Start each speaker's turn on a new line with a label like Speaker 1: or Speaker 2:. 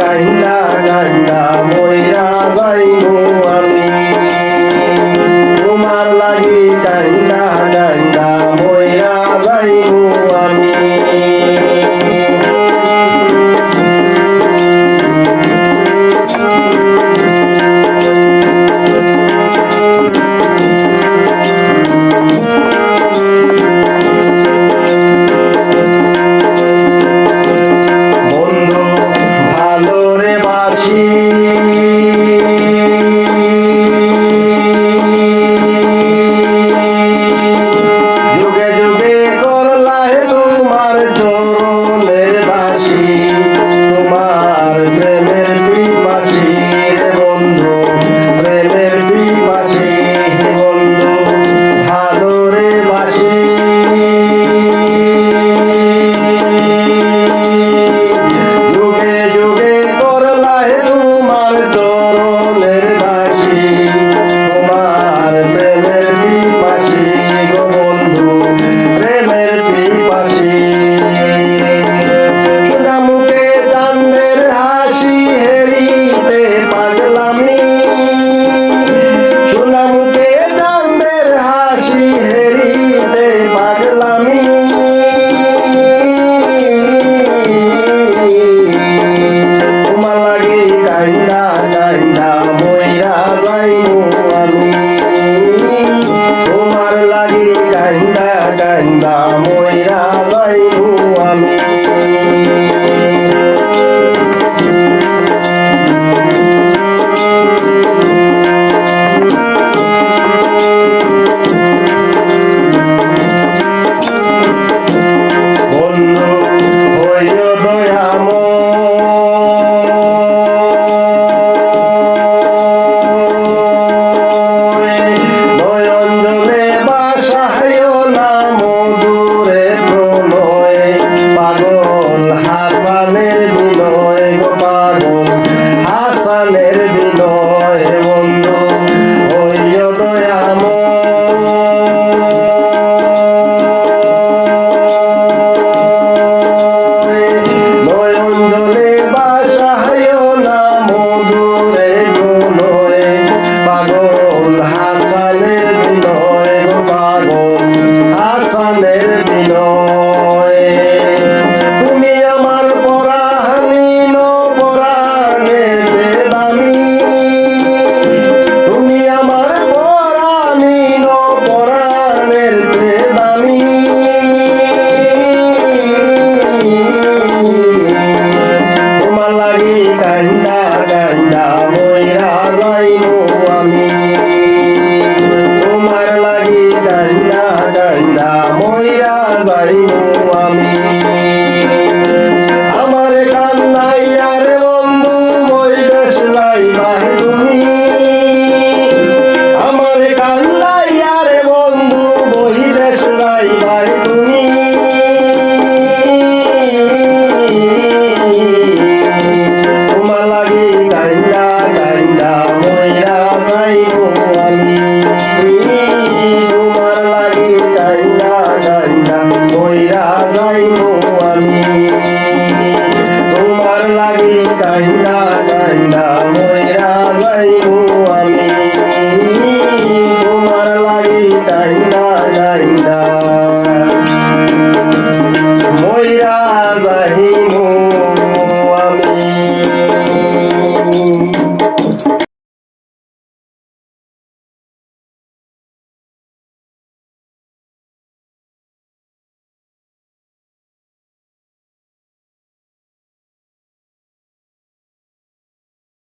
Speaker 1: গাইলা গাইলা তোমার লাগি ডাইন্দা ডাইন্দা। বাড়ি